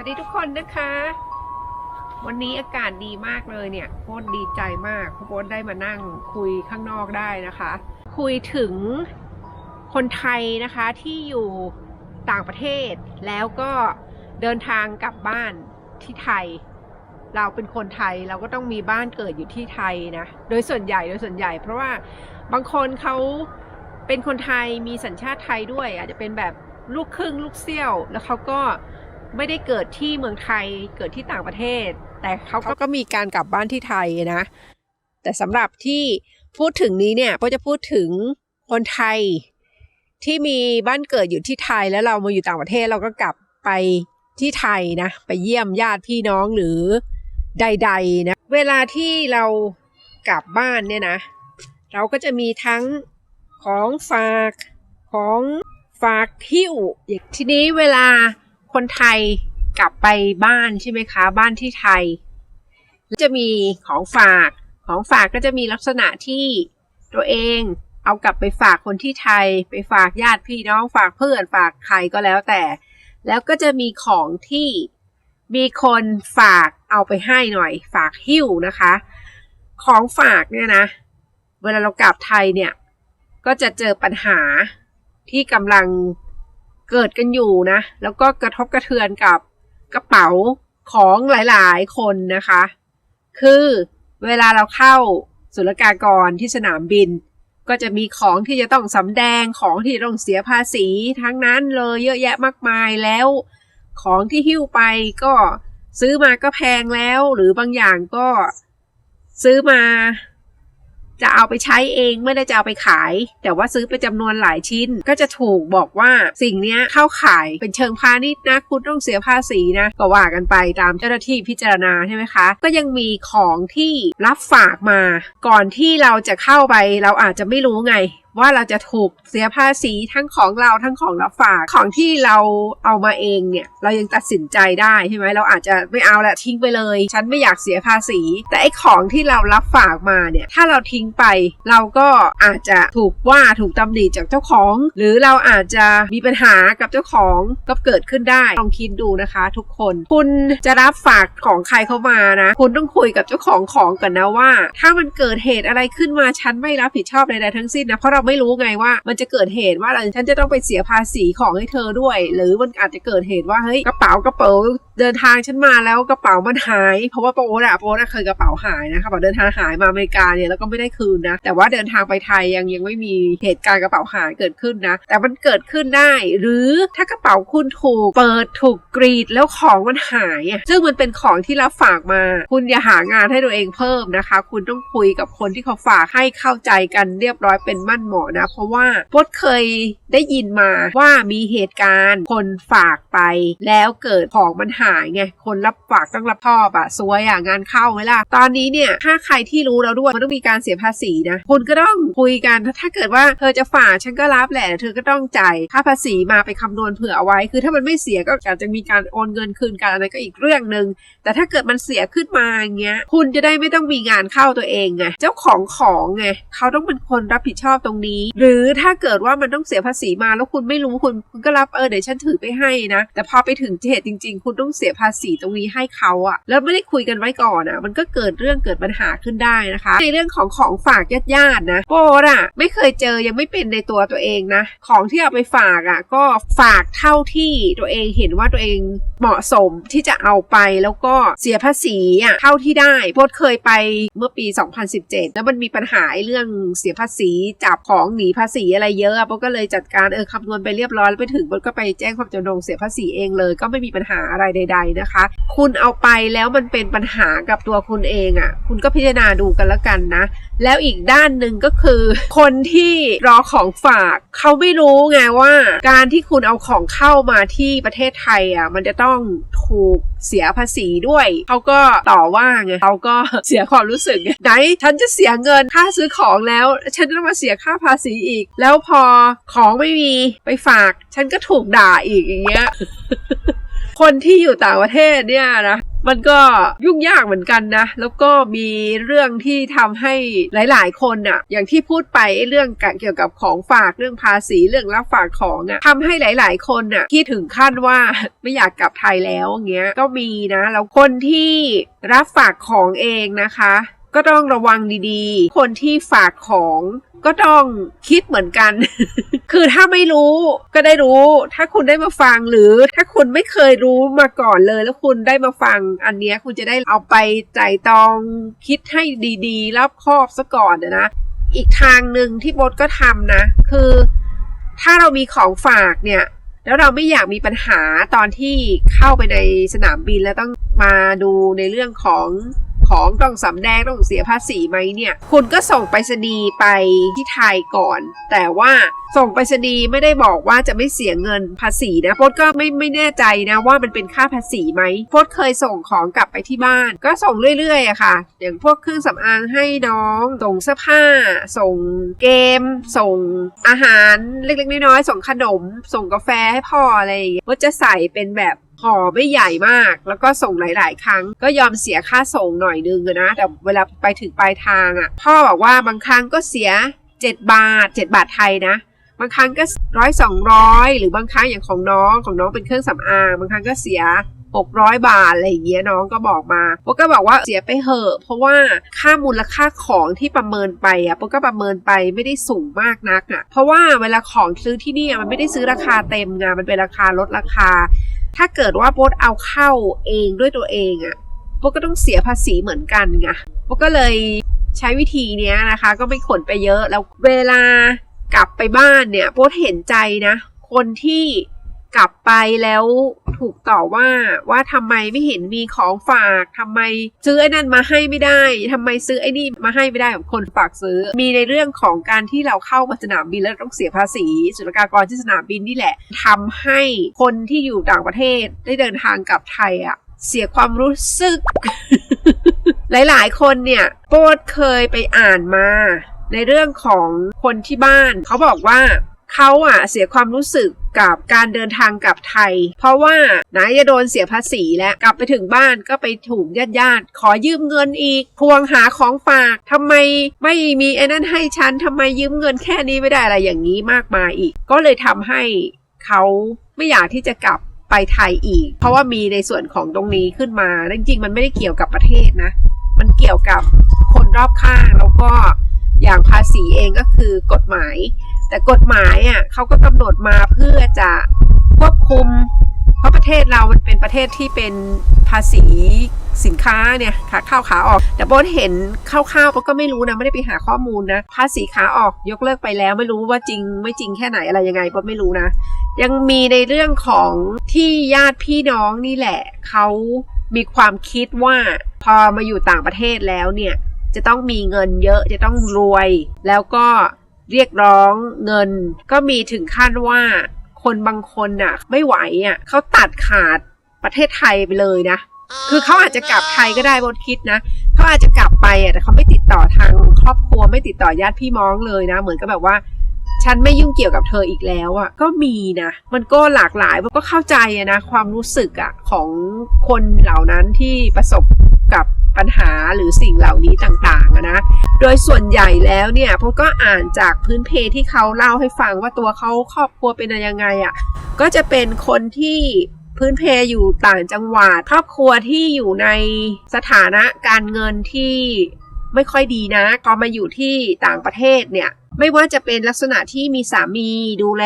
วัสดีทุกคนนะคะ วันนี้อากาศดีมากเลยเนี่ยโคตรดีใจมากโค้ชได้มานั่งคุยข้างนอกได้นะคะ คุยถึงคนไทยนะคะที่อยู่ต่างประเทศ แล้วก็เดินทางกลับบ้านที่ไทย เราเป็นคนไทยเราก็ต้องมีบ้านเกิดอยู่ที่ไทยนะ โดยส่วนใหญ่โดยส่วนใหญ่ เพราะว่าบางคนเขาเป็นคนไทยมีสัญชาติไทยด้วย อาจจะเป็นแบบลูกครึ่งลูกเซี่ยว แล้วเขาก็ ไม่ได้เกิดที่เมืองไทยเกิดที่ต่างประเทศ แต่เขาก็มีการกลับบ้านที่ไทยนะ แต่สำหรับที่พูดถึงนี้เนี่ยก็จะพูดถึงคนไทยที่มีบ้านเกิดอยู่ที่ไทยแล้วเรามาอยู่ต่างประเทศเราก็กลับไปที่ไทยนะ ไปเยี่ยมญาติพี่น้องหรือใด ๆ นะ เวลาที่เรากลับบ้านเนี่ยนะ เราก็จะมีทั้งของฝากของฝากหิ้วอย่างทีนี้เวลา คนไทยกลับไปบ้านใช่ไหมคะ บ้านที่ไทย จะมีของฝากของฝากก็จะมีลักษณะที่ตัวเองเอากลับไปฝากคนที่ไทย ไปฝากญาติพี่น้องฝากเพื่อนฝากใครก็แล้วแต่ แล้วก็จะมีของที่มีคนฝากเอาไปให้หน่อย ฝากหิ้วนะคะ ของฝากเนี่ยนะ เวลาเรากลับไทยเนี่ย ก็จะเจอปัญหาที่กำลัง เกิดกันอยู่นะ แล้วก็กระทบกระเทือนกับกระเป๋าของหลายๆ คนนะคะ คือเวลาเราเข้าศุลกากรที่สนามบิน ก็จะมีของที่จะต้องสำแดงของที่ต้องเสียภาษีทั้งนั้นเลยเยอะแยะมากมายแล้ว ของที่หิ้วไปก็ซื้อมาก็แพงแล้ว หรือบางอย่างก็ซื้อมา จะเอาไปใช้เองไม่ได้จะเอาไปขาย แต่ว่าซื้อไปจำนวนหลายชิ้น ก็จะถูกบอกว่าสิ่งนี้เข้าขายเป็นเชิงพาณิชย์นะคุณต้องเสียภาษีนะ ก็ว่ากันไปตามเจ้าหน้าที่พิจารณาใช่ไหมคะ ก็ยังมีของที่รับฝากมา ก่อนที่เราจะเข้าไปเราอาจจะไม่รู้ไงว่าเราจะถูกเสียภาษีทั้งของเราทั้งของรับฝากของที่เราเอามาเองเนี่ย เรายังตัดสินใจได้ใช่ไหมเราอาจจะไม่เอาแหละทิ้งไปเลย ฉันไม่อยากเสียภาษี แต่ไอ้ของที่เรารับฝากมาเนี่ย ถ้าเราทิ้งไป เราก็อาจจะถูกว่าถูกตำหนิจากเจ้าของ หรือเราอาจจะมีปัญหากับเจ้าของก็เกิดขึ้นได้ลองคิดดูนะคะ ทุกคน คุณจะรับฝากของใครเข้ามานะ คุณต้องคุยกับเจ้าของของก่อนนะว่า ถ้ามันเกิดเหตุอะไรขึ้นมาฉันไม่รับผิดชอบใดๆทั้งสิ้นนะเพราะเราไม่รู้ไงว่ามันจะเกิดเหตุว่าอะไรฉันจะต้องไปเสียภาษีของให้เธอด้วย หรือมันอาจจะเกิดเหตุว่าเฮ้ยกระเป๋ากระเป๋าเดินทางฉันมาแล้วกระเป๋ามันหาย เพราะว่าโป๊อะโป๊ะเคยกระเป๋าหายนะคะกระเป๋าเดินทางหายมาอเมริกาเนี่ยแล้วก็ไม่ได้คืนนะ แต่ว่าเดินทางไปไทยยังยังไม่มีเหตุการณ์กระเป๋าหายเกิดขึ้นนะ แต่มันเกิดขึ้นได้ หรือถ้ากระเป๋าคุณถูกเปิดถูกกรีดแล้วของมันหายอะซึ่งมันเป็นของที่รับฝากมา คุณอย่าหางานให้ตัวเองเพิ่มนะคะ คุณต้องคุยกับคนที่เขาฝากให้เข้าใจกันเรียบร้อยเป็นมั่นหมาะนะ เพราะว่าพดเคยได้ยินมาว่ามีเหตุการณ์คนฝากไป แล้วเกิดของมันหายไงคนรับฝากต้องรับชอบอะซวยอะงานเข้าไหมล่ะตอนนี้เนี่ยถ้าใครที่รู้แล้วด้วยมันต้องมีการเสียภาษีนะคุณก็ต้องคุยกันถ้าเกิดว่าเธอจะฝากฉันก็รับแหละเธอก็ต้องจ่ายค่าภาษีมาไปคำนวณเผื่อเอาไว้ คือถ้ามันไม่เสียก็อาจจะมีการโอนเงินคืนกันอะไรก็อีกเรื่องหนึ่งแต่ถ้าเกิดมันเสียขึ้นมาอย่างเงี้ยคุณจะได้ไม่ต้องมีงานเข้าตัวเองไงเจ้าของของไงเขาต้องเป็นคนรับผิดชอบตรงนี้ หรือถ้าเกิดว่ามันต้องเสียภาษีมาแล้วคุณไม่รู้คุณคุณก็รับเออเดี๋ยวฉันถือไปให้นะ แต่พอไปถึงเหตุจริง ๆ คุณต้องเสียภาษีตรงนี้ให้เขาอะแล้วไม่ได้คุยกันไว้ก่อนอะมันก็เกิดเรื่องเกิดปัญหาขึ้นได้นะคะ ในเรื่องของของฝากญาติๆนะโปอะไม่เคยเจอยังไม่เป็นในตัวตัวเองนะ ของที่เอาไปฝากอะก็ฝากเท่าที่ตัวเองเห็นว่าตัวเองเหมาะสมที่จะเอาไปแล้วก็เสียภาษีอะเท่าที่ได้โพดเคยไปเมื่อปี 2017 แล้วมันมีปัญหาเรื่องเสียภาษีจับของหนีภาษีอะไรเยอะอะโพดก็เลยจัดการเออคำนวณไปเรียบร้อยแล้วไปถึงมันก็ไปแจ้งความจำนงเสียภาษีเองเลย ก็ไม่มีปัญหาอะไรใด ๆนะคะ คุณเอาไปแล้วมันเป็นปัญหากับตัวคุณเองอะ่ะ คุณก็พิจารณาดูกันแล้วกันนะ แล้วอีกด้านหนึ่งก็คือ คนที่รอของฝากเขาไม่รู้ไงว่า การที่คุณเอาของเข้ามาที่ประเทศไทยอะมันจะต้องถูกเสียภาษีด้วย เขาก็ต่อว่าไงเขาก็เสียความรู้สึกไงไหนฉันจะเสียเงินค่าซื้อของแล้ว ฉันต้องมาเสียค่าภาษีอีก แล้วพอของไม่มีไปฝาก ฉันก็ถูกด่าอีกอย่างเงี้ยคนที่อยู่ต่างประเทศเนี่ยนะ มันก็ยุ่งยากเหมือนกันนะ แล้วก็มีเรื่องที่ทำให้หลาย ๆ คนอะ่ะ อย่างที่พูดไปเรื่องเกี่ยวกับของฝากเรื่องภาษีเรื่องรับฝากของอะ่ะทำให้หลาย ๆ คนอะ่ะที่ถึงขั้นว่าไม่อยากกลับไทยแล้วเงี้ยก็มีนะแล้วคนที่รับฝากของเองนะคะ ก็ต้องระวังดีๆ คนที่ฝากของ ก็ต้องคิดเหมือนกัน คือถ้าไม่รู้ก็ได้รู้ ถ้าคุณได้มาฟังหรือถ้าคุณไม่เคยรู้มาก่อนเลย แล้วคุณได้มาฟัง อันเนี้ยคุณจะได้เอาไปใจตองคิดให้ดีๆรอบคอบซะก่อนนะ อีกทางหนึ่งที่บดก็ทำนะ คือ ถ้าเรามีของฝากเนี่ย แล้วเราไม่อยากมีปัญหาตอนที่เข้าไปในสนามบินแล้วต้องมาดูในเรื่องของ ของต้องสำแดงต้องเสียภาษีไหมเนี่ย คุณก็ส่งไปรษณีย์ไปที่ไทยก่อน แต่ว่าส่งไปรษณีย์ไม่ได้บอกว่าจะไม่เสียเงินภาษีนะพดก็ไม่ไม่แน่ใจนะว่ามันเป็นค่าภาษีไหมพดเคยส่งของกลับไปที่บ้าน ก็ส่งเรื่อยๆอะค่ะ อย่างพวกเครื่องสำอางให้น้อง ส่งเสื้อผ้า ส่งเกม ส่งอาหารเล็กๆน้อยๆส่งขนม ส่งกาแฟให้พ่ออะไรอย่างเงี้ยพดจะใส่เป็นแบบ ห่อไม่ใหญ่มาก แล้วก็ส่งหลาย ๆ ครั้ง ก็ยอมเสียค่าส่งหน่อยนึงนะ แต่เวลาไปถึงปลายทางอะ่ะ พ่อบอกว่าบางครั้งก็เสีย 7 บาท 7 บาทไทยนะ บางครั้งก็ร้อยสองร้อยหรือบางครั้งอย่างของน้องของน้องเป็นเครื่องสำอาง บางครั้งก็เสีย600 บาทอะไรอย่างเงี้ยน้องก็บอกมาโปก็บอกว่าเสียไปเหอะ เพราะว่าค่ามูลค่าของที่ประเมินไปอะโปก็ประเมินไปไม่ได้สูงมากนักอะเพราะว่าเวลาของซื้อที่นี่มันไม่ได้ซื้อราคาเต็มไงมันเป็นราคาลดราคาถ้าเกิดว่าโบสเอาเข้าเองด้วยตัวเองอะ่ะโบก็ต้องเสียภาษีเหมือนกันไงโบก็เลยใช้วิธีเนี้ยนะคะ ก็ไม่ขนไปเยอะแล้วเวลากลับไปบ้านเนี่ยโบสเห็นใจนะ คนที่ กลับไปแล้วถูกต่อว่าว่าทำไมไม่เห็นมีของฝากทำไมซื้อไอ้นั่นมาให้ไม่ได้ทำไมซื้อไอ้นี่มาให้ไม่ได้แบบคนฝากซื้อ มีในเรื่องของการที่เราเข้ามาสนามบินแล้วต้องเสียภาษีศุลกากรที่สนามบินนี่แหละทำให้คนที่อยู่ต่างประเทศได้เดินทางกลับไทยอะเสียความรู้สึก หลายๆ คนเนี่ยโปรดเคยไปอ่านมาในเรื่องของคนที่บ้าน เขาบอกว่า เขาอะเสียความรู้สึกกับการเดินทางกลับไทย เพราะว่าไหนจะโดนเสียภาษีแล้วกลับไปถึงบ้านก็ไปถูกญาติญาติขอยืมเงินอีกพวงหาของฝากทำไมไม่มีไอ้นั่นให้ฉันทำไมยืมเงินแค่นี้ไม่ได้อะไรอย่างนี้มากมายอีก ก็เลยทำให้เขาไม่อยากที่จะกลับไปไทยอีก เพราะว่ามีในส่วนของตรงนี้ขึ้นมาจริงๆมันไม่ได้เกี่ยวกับประเทศนะ มันเกี่ยวกับคนรอบข้างแล้วก็อย่างภาษีเองก็คือกฎหมาย แต่กฎหมายอะเขาก็กำหนดมาเพื่อจะควบคุม เพราะประเทศเรามันเป็นประเทศที่เป็นภาษีสินค้าเนี่ยขาเข้าขาออก แต่โบนเห็นคร่าวๆโบก็ไม่รู้นะไม่ได้ไปหาข้อมูลนะ ภาษีขาออกยกเลิกไปแล้วไม่รู้ว่าจริง ไม่จริงแค่ไหนอะไรยังไงโบไม่รู้นะ ยังมีในเรื่องของที่ญาติพี่น้องนี่แหละเขามีความคิดว่าพอมาอยู่ต่างประเทศแล้วเนี่ยจะต้องมีเงินเยอะจะต้องรวย แล้วก็ เรียกร้องเงิน ก็มีถึงขั้นว่าคนบางคนน่ะ ไม่ไหวอะเขาตัดขาดประเทศไทยไปเลยนะ คือเขาอาจจะกลับไทยก็ได้บนคิดนะเขาอาจจะกลับไปอะแต่เขาไม่ติดต่อทางครอบครัวไม่ติดต่อญาติพี่น้องเลยนะ เหมือนกับแบบว่า ฉันไม่ยุ่งเกี่ยวกับเธออีกแล้วอะ่ะก็มีนะมันก็หลากหลายมันก็เข้าใจอะนะความรู้สึกอะของคนเหล่านั้นที่ประสบกับปัญหาหรือสิ่งเหล่านี้ต่างๆอะนะ โดยส่วนใหญ่แล้วเนี่ยพวกก็อ่านจากพื้นเพที่เขาเล่าให้ฟังว่าตัวเขาครอบครัวเป็นยังไงอะ่ะก็จะเป็นคนที่พื้นเพอยู่ต่างจังหวัด ครอบครัวที่อยู่ในสถานะการเงินที่ ไม่ค่อยดีนะก็มาอยู่ที่ต่างประเทศเนี่ยไม่ว่าจะเป็นลักษณะที่มีสามีดูแล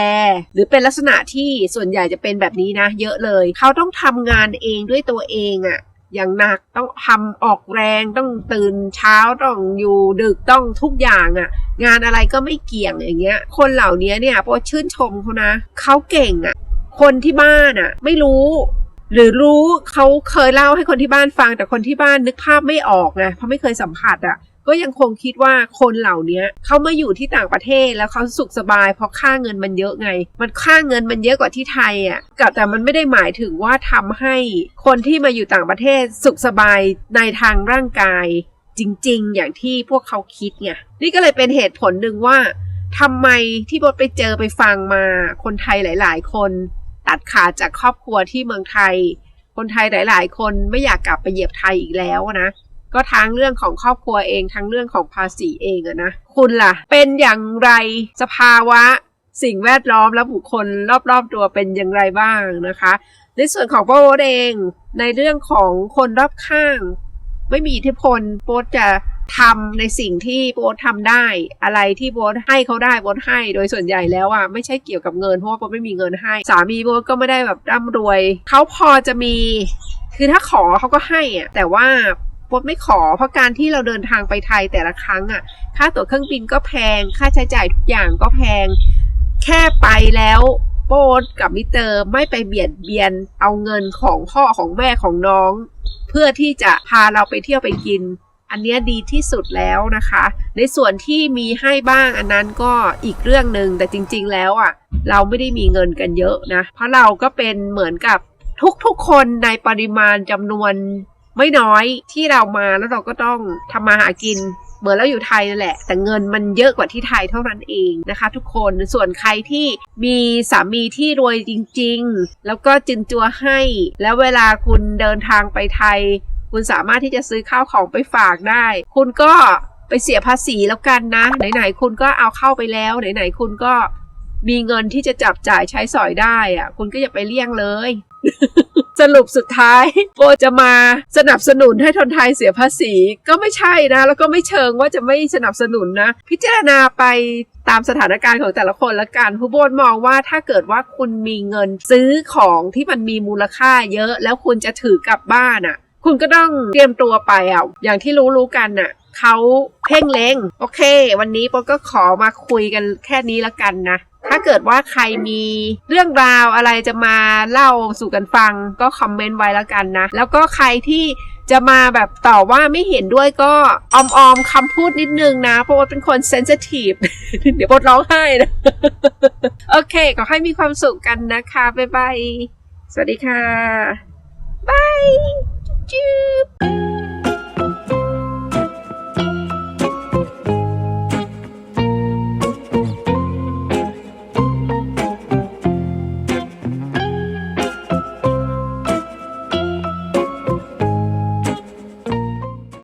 หรือเป็นลักษณะที่ส่วนใหญ่จะเป็นแบบนี้นะ เยอะเลย เขาต้องทำงานเองด้วยตัวเองอะ่ะอย่างหนักต้องทำออกแรงต้องตื่นเช้าต้องอยู่ดึกต้องทุกอย่างอะ่ะ งานอะไรก็ไม่เกี่ยงอย่างเงี้ย คนเหล่านี้เนี่ยพอชื่นชมเขานะเขาเก่งอะ่ะคนที่บ้านอะ่ะ ไม่รู้ หรือรู้เขาเคยเล่าให้คนที่บ้านฟัง แต่คนที่บ้านนึกภาพไม่ออกไงเพราะไม่เคยสัมผัสอะก็ยังคงคิดว่าคนเหล่านี้เขามาอยู่ที่ต่างประเทศแล้วเขาสุขสบายเพราะค่าเงินมันเยอะไง มันค่าเงินมันเยอะกว่าที่ไทยอะแต่มันไม่ได้หมายถึงว่าทำให้คนที่มาอยู่ต่างประเทศสุขสบายในทางร่างกาย จริง ๆ อย่างที่พวกเขาคิดไงนี่ก็เลยเป็นเหตุผลหนึ่งว่าทำไมที่บดไปเจอไปฟังมาคนไทยหลาย ๆ คน ตัดขาดจากครอบครัวที่เมืองไทย คนไทยหลาย ๆ คนไม่อยากกลับไปเหยียบไทยอีกแล้วนะก็ทั้งเรื่องของครอบครัวเองทั้งเรื่องของภาษีเองอะนะคุณล่ะ เป็นอย่างไรสภาวะ สิ่งแวดล้อมและบุคคลรอบๆตัวเป็นอย่างไรบ้างนะคะ ในส่วนของโป๊ตเองในเรื่องของคนรอบข้าง ไม่มีอิทธิพลโป๊ตจะ ทำในสิ่งที่โป๊ตทำได้ อะไรที่โป๊ตให้เขาได้โป๊ตให้ โดยส่วนใหญ่แล้วอะไม่ใช่เกี่ยวกับเงินเพราะว่าโป๊ตไม่มีเงินให้ สามีโป๊ตก็ไม่ได้แบบร่ำรวย เขาพอจะมี คือถ้าขอเขาก็ให้อะแต่ว่าโป๊ตไม่ขอ เพราะการที่เราเดินทางไปไทยแต่ละครั้งอะ ค่าตั๋วเครื่องบินก็แพง ค่าใช้จ่ายทุกอย่างก็แพง แค่ไปแล้วโป๊ตกับมิเตอร์ไม่ไปเบียดเบียนเอาเงินของพ่อของแม่ของน้อง เพื่อที่จะพาเราไปเที่ยวไปกิน อันเนี้ยดีที่สุดแล้วนะคะ ในส่วนที่มีให้บ้างอันนั้นก็อีกเรื่องหนึ่งแต่จริง ๆ แล้วอะ เราไม่ได้มีเงินกันเยอะนะ เพราะเราก็เป็นเหมือนกับทุกๆคนในปริมาณจำนวนไม่น้อยที่เรามาแล้วเราก็ต้องทำมาหากินเหมือนเราอยู่ไทยนั่นแหละ แต่เงินมันเยอะกว่าที่ไทยเท่านั้นเองนะคะ ทุกคนส่วนใครที่มีสามีที่รวยจริง ๆ แล้วก็จึนจัวให้ แล้วเวลาคุณเดินทางไปไทย คุณสามารถที่จะซื้อข้าวของไปฝากได้ คุณก็ไปเสียภาษีแล้วกันนะ ไหนๆคุณก็เอาเข้าไปแล้ว ไหนๆคุณก็มีเงินที่จะจับจ่ายใช้สอยได้อะคุณก็อย่าไปเลี่ยงเลย สรุปสุดท้ายโปจะมาสนับสนุนให้ทนไทยเสียภาษีก็ไม่ใช่นะ แล้วก็ไม่เชิงว่าจะไม่สนับสนุนนะ พิจารณาไปตามสถานการณ์ของแต่ละคนละกันผู้บนมองว่าถ้าเกิดว่าคุณมีเงินซื้อของที่มันมีมูลค่าเยอะ แล้วคุณจะถือกลับบ้านอะ คุณก็ต้องเตรียมตัวไปอะอย่างที่รู้ๆกันน่ะเขาเพ่งเล็งโอเค วันนี้ปอก็ขอมาคุยกันแค่นี้ละกันนะถ้าเกิดว่าใครมีเรื่องราวอะไรจะมาเล่าสู่กันฟังก็คอมเมนต์ไว้แล้วกันนะ แล้วก็ใครที่จะมาแบบต่อว่าไม่เห็นด้วยก็ออมๆอมคำพูดนิดนึงนะ เพราะว่าเป็นคนเซนซิทีฟเดี๋ยวปดร้องไห้นะ โอเค ขอให้มีความสุขกันนะคะ บ๊ายบาย สวัสดีค่ะบาย จุ๊บ